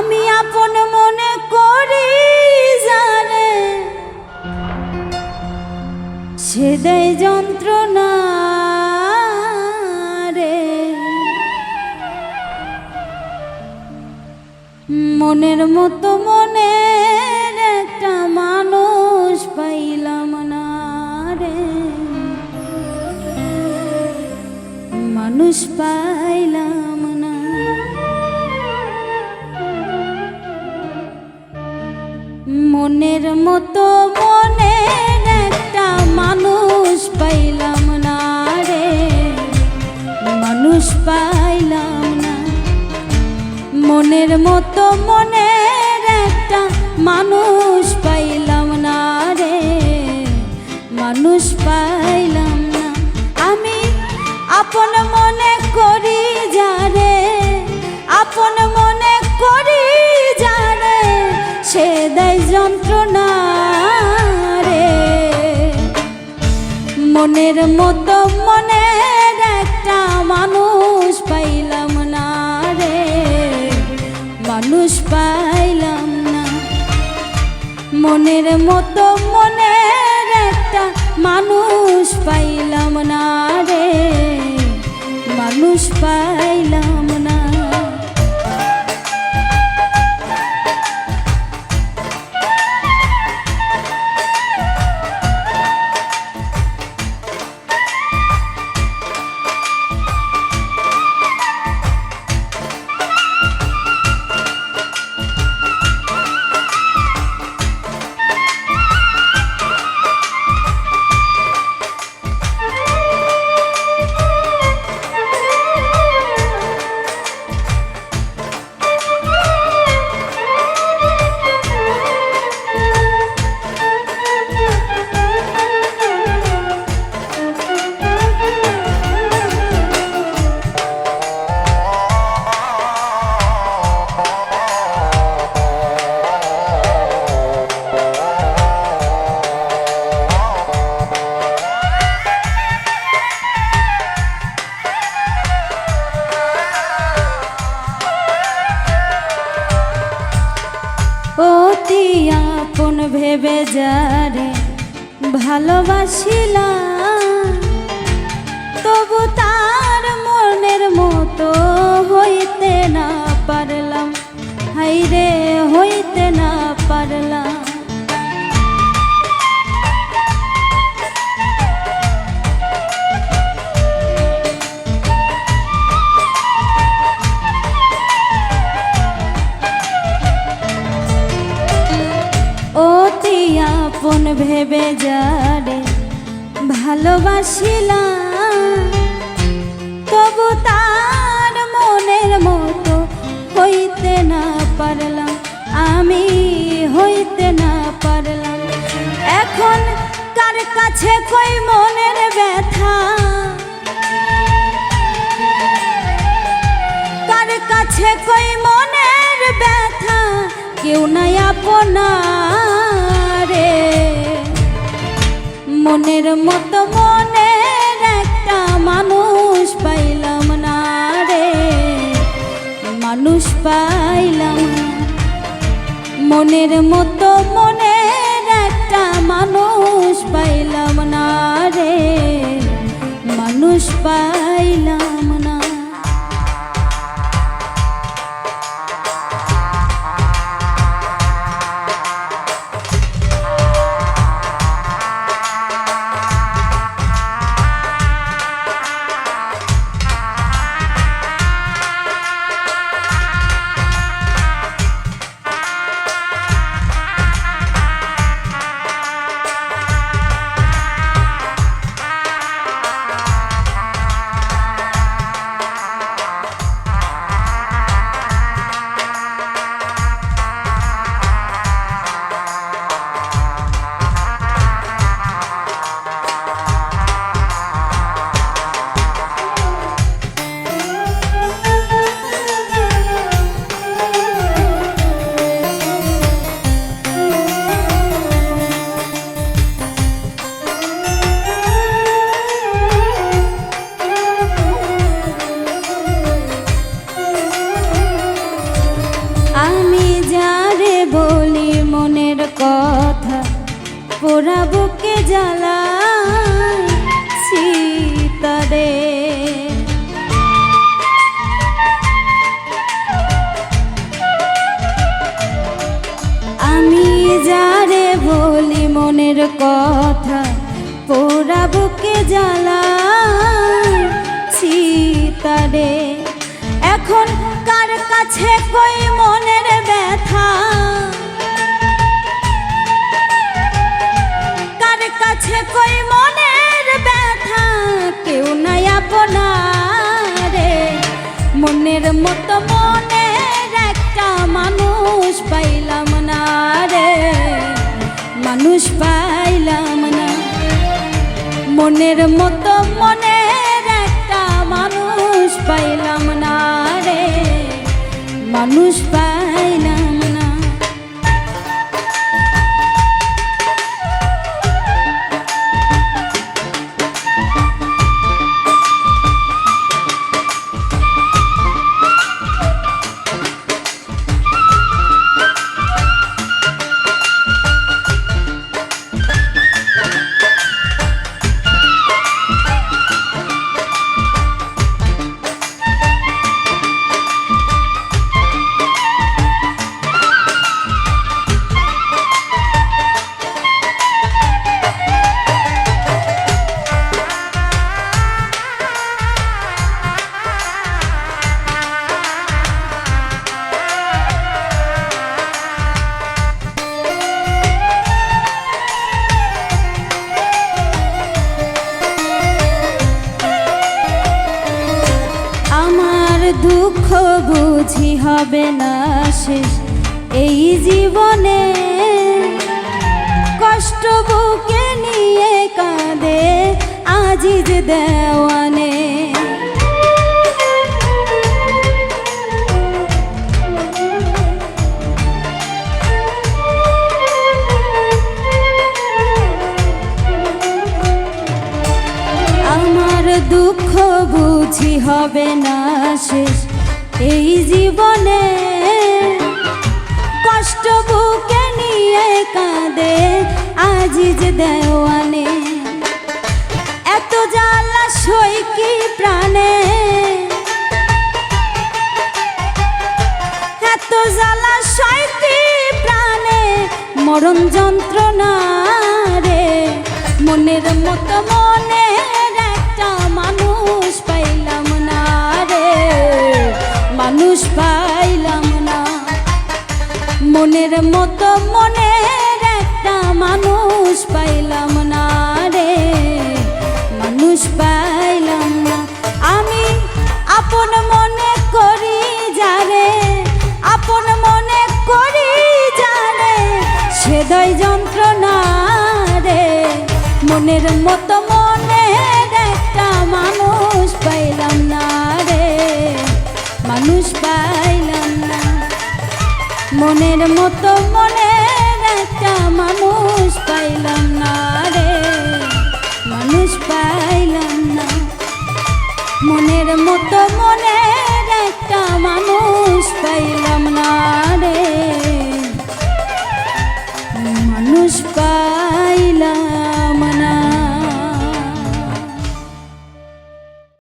আমি আপন মনে করি জানে। সে দেয় যন্ত্রণা রে। মনের মতো মনের একটা মানুষ পাইলাম না রে। মানুষ পাইলাম মনের মতো মনের একটা মানুষ পাইলাম না রে। মানুষ পাইলাম না। মনের মতো মনের একটা মানুষ পাইলাম না রে। মানুষ পাইলাম না। আমি আপন মনে মনের মতো মনের একটা মানুষ পাইলাম না রে। মানুষ পাইলাম না। মনের মতো মনের একটা মানুষ পাইলাম না রে। মানুষ পাইলাম ভালোবাসিলা ভালোবাসিলাম তবু ভেবে যারে ভালোবাসিলাম। তবু তার মনের মতো হইতে না পারলাম, আমি হইতে না পারলাম। এখন কার কাছে কই মনের ব্যথা? কার কাছে কই মনের ব্যথা? কেউ নাই আপনারে। মনের মতো মনের একটা মানুষ পাইলাম না রে। মানুষ পাইলাম মনের মতো মনের একটা মানুষ পাইলাম না রে। মানুষ পাইলাম পোড়া বুকে জ্বালায় সীতারে আমি যারে বলি মনের কথা পোড়া বুকে জ্বালায় সীতারে এখন কার কাছে কই মনের মানুষ পাইলাম না। মনের মতো মনের একটা মানুষ পাইলাম না রে। মানুষ পাইলাম দুঃখ বুঝি হবে না শেষ। এই জীবনে কষ্ট বুকে নিয়ে কাঁদে আজিজ দেওয়ানে। আমার দুঃখ বুঝি হবে না শেষ এই জীবনে। কষ্ট বুকে নিয়ে কাঁদে আজিজ দেওয়ানে। এত জ্বালা সই কি প্রাণে? এত জ্বালা সই কি প্রাণে? মরণ যন্ত্রণা রে। মনের মতো মনের মানুষ পাইলাম না। মনের মতো মনের একটা মানুষ পাইলাম না রে। মানুষ পাইলাম না। আমি আপন মনে করি যারে, আপন মনে করি যারে সেদয় যন্ত্রণা রে। মনের মতো মনের একটা মানুষ পাইলাম না রে। মানুষ মনের মতো মনে একটা মানুষ পাইলাম না।